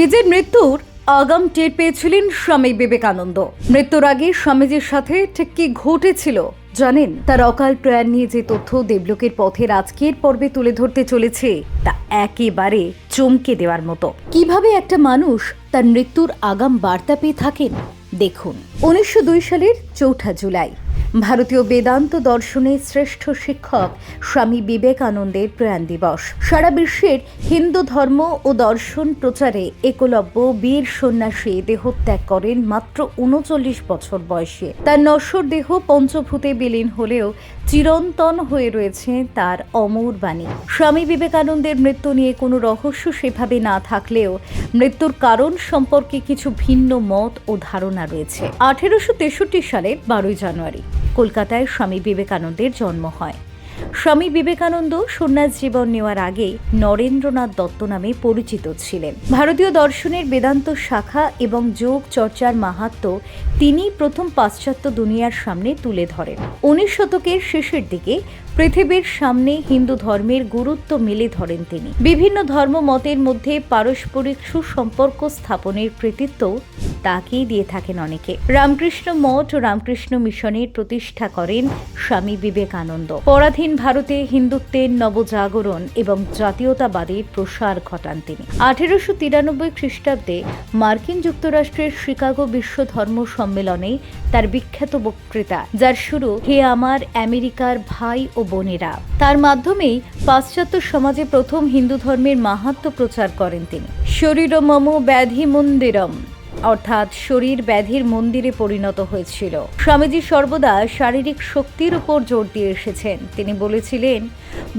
নিজের মৃত্যুর আগাম টের পেয়েছিলেন স্বামী বিবেকানন্দ। মৃত্যুর আগে স্বামীজির সাথে ঠিক কি ঘটেছিল জানেন? তার অকাল প্রয়াণ নিয়ে যে তথ্য দেবলোকের পথের আজকের পর্বে তুলে ধরতে চলেছে, তা একেবারে চমকে দেওয়ার মতো। কীভাবে একটা মানুষ তার মৃত্যুর আগাম বার্তা পেয়ে থাকেন? দেখুন। উনিশশো দুই সালের চৌঠা জুলাই। ভারতীয় বেদান্ত দর্শনের শ্রেষ্ঠ শিক্ষক স্বামী বিবেকানন্দের প্রয়াণ দিবস। সারা বিশ্বের হিন্দু ধর্ম ও দর্শন প্রচারে একলব্য বীর সন্ন্যাসী দেহত্যাগ করেন মাত্র উনচল্লিশ বছর বয়সে। তার নশ্বর দেহ পঞ্চভূতে বিলীন হলেও চিরন্তন হয়ে রয়েছে তার অমর বাণী। স্বামী বিবেকানন্দের মৃত্যু নিয়ে কোনো রহস্য সেভাবে না থাকলেও মৃত্যুর কারণ সম্পর্কে কিছু ভিন্ন মত ও ধারণা রয়েছে। আঠেরোশো তেষট্টি সালের বারোই জানুয়ারি। কলকাতায় স্বামী বিবেকানন্দের জন্ম হয়। স্বামী বিবেকানন্দ সন্ন্যাস জীবন নেওয়ার আগে নরেন্দ্রনাথ দত্ত নামে পরিচিত ছিলেন। ভারতীয় দর্শনের বেদান্ত শাখা এবং যোগ চর্চার মাহাত্ম তিনি প্রথম পাশ্চাত্য দুনিয়ার সামনে তুলে ধরেন। উনিশ শতকের শেষের দিকে পৃথিবীর সামনে হিন্দু ধর্মের গুরুত্ব মেলে ধরেন তিনি। বিভিন্ন ধর্ম মতের মধ্যে পারস্পরিক সুসম্পর্ক স্থাপনের কৃতিত্ব তাকেই দিয়ে থাকেন অনেকে। রামকৃষ্ণ মঠ ও রামকৃষ্ণ মিশনের প্রতিষ্ঠা করেন স্বামী বিবেকানন্দ। পরাধীন ভারতে হিন্দুত্বের নবজাগরণ এবং জাতীয়তাবাদের প্রসার ঘটান তিনি। আঠেরোশো তিরানব্বই খ্রিস্টাব্দে মার্কিন যুক্তরাষ্ট্রের শিকাগো বিশ্ব ধর্ম সম্মেলনে তার বিখ্যাত বক্তৃতা, যার শুরু হে আমার আমেরিকার ভাই ও বোনেরা তার মাধ্যমেই পাশ্চাত্য সমাজে প্রথম হিন্দু ধর্মের মাহাত্ম প্রচার করেন তিনি। শরীর মম ব্যাধি মন্দিরম অর্থাৎ শরীর ব্যাধির মন্দিরে পরিণত হয়েছিল। স্বামীজি সর্বদা শারীরিক শক্তির উপর জোর দিয়ে এসেছেন। তিনি বলেছিলেন,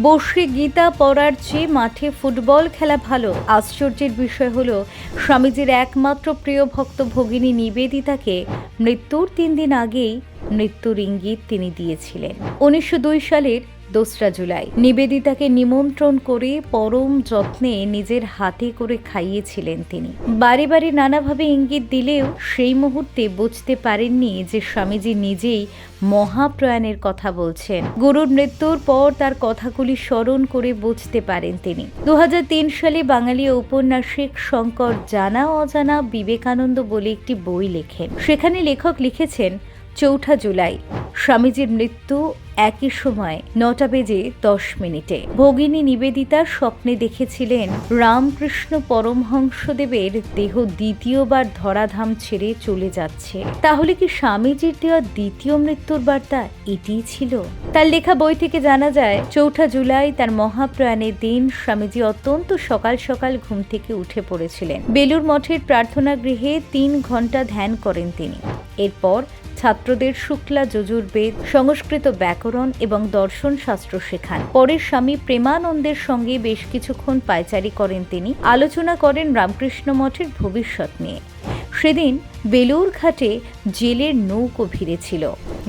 বসে গীতা পড়ার চেয়ে মাঠে ফুটবল খেলা ভালো। আশ্চর্যের বিষয় হল, স্বামীজির একমাত্র প্রিয় ভক্ত ভগিনী নিবেদিতাকে মৃত্যুর তিন দিন আগেই মৃত্যুর ইঙ্গিত তিনি দিয়েছিলেন। উনিশশো দুই সালের দোসরা জুলাই। নিবেদিতাকে নিমন্ত্রণ করে পরম যত্নে নিজের হাতে করে খাইয়েছিলেন তিনি। বারে বারে নানাভাবে ইঙ্গিত দিলেও সেই মুহূর্তে বুঝতে পারেননি যে স্বামীজি নিজেই মহাপ্রয়াণের কথা বলছেন। গুরুর মৃত্যুর পর তার কথাগুলি স্মরণ করে বুঝতে পারেন তিনি। দু হাজার তিন সালে বাঙালি ঔপন্যাসিক শঙ্কর জানা অজানা বিবেকানন্দ বলে একটি বই লেখেন। সেখানে লেখক লিখেছেন চৌঠা জুলাই। স্বামীজির মৃত্যু একই সময় নটা বেজে দশ মিনিটে। ভগিনী নিবেদিতা স্বপ্নে দেখেছিলেন রামকৃষ্ণ পরমহংসদেবের দেহ দ্বিতীয়বার ধরাধাম ছেড়ে চলে যাচ্ছে। তাহলে কি স্বামীজির দেওয়া দ্বিতীয় মৃত্যুর বার্তা এটিই ছিল? তার লেখা বই থেকে জানা যায়, চৌঠা জুলাই তার মহাপ্রয়াণের দিন স্বামীজি অত্যন্ত সকাল সকাল ঘুম থেকে উঠে পড়েছিলেন। বেলুর মঠের প্রার্থনা গৃহে তিন ঘণ্টা ধ্যান করেন তিনি। এরপর ছাত্রদের শুক্লা যজুর্বেদ সংস্কৃত ব্যাকরণ এবং দর্শন শাস্ত্র শেখান। পরে স্বামী প্রেমানন্দের সঙ্গে বেশ কিছুক্ষণ পায়চারি করেন তিনি। আলোচনা করেন রামকৃষ্ণ মঠের ভবিষ্যৎ নিয়ে। সেদিন বেলুর ঘাটে জেলের নৌকো ভিড়েছিল।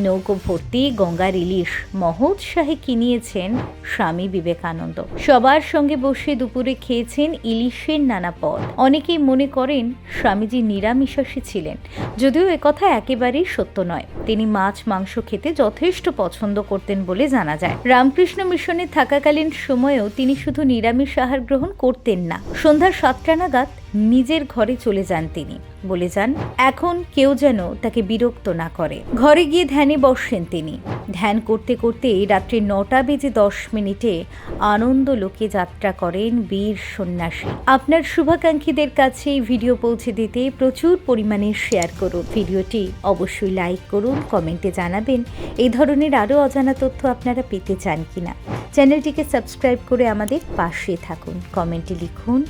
নৌকো ভর্তি গঙ্গার ইলিশ মহোৎসাহে কিনিয়েছেন স্বামী বিবেকানন্দ। সবার সঙ্গে বসে দুপুরে খেয়েছেন ইলিশের নানা পদ। অনেকেই মনে করেন স্বামীজি নিরামিষাসী ছিলেন, যদিও একথা একেবারেই সত্য নয়। তিনি মাছ, মাংস খেতে যথেষ্ট পছন্দ করতেন বলে জানা যায়। রামকৃষ্ণ মিশনে থাকাকালীন সময়েও তিনি শুধু নিরামিষ আহার গ্রহণ করতেন না। সন্ধ্যা সাতটা নাগাদ নিজের ঘরে চলে যান তিনি। বলে যান, এখন কেউ যেন তাকে বিরক্ত না করে। ঘরে গিয়ে ধ্যানে বসেন তিনি। ধ্যান করতে করতে রাত্রি নটা বেজে দশ মিনিটে আনন্দ লোকে যাত্রা করেন বীর সন্ন্যাসী। আপনার শুভাকাঙ্ক্ষীদের কাছে ভিডিও পৌঁছে দিতে প্রচুর পরিমাণে শেয়ার করুন। ভিডিওটি অবশ্যই লাইক করুন, কমেন্টে জানাবেন। এই ধরনের আরও অজানা তথ্য আপনারা পেতে চান কিনা। চ্যানেলটিকে সাবস্ক্রাইব করে আমাদের পাশে থাকুন। কমেন্টে লিখুন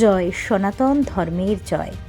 জয় সনাতন ধর্মের জয়।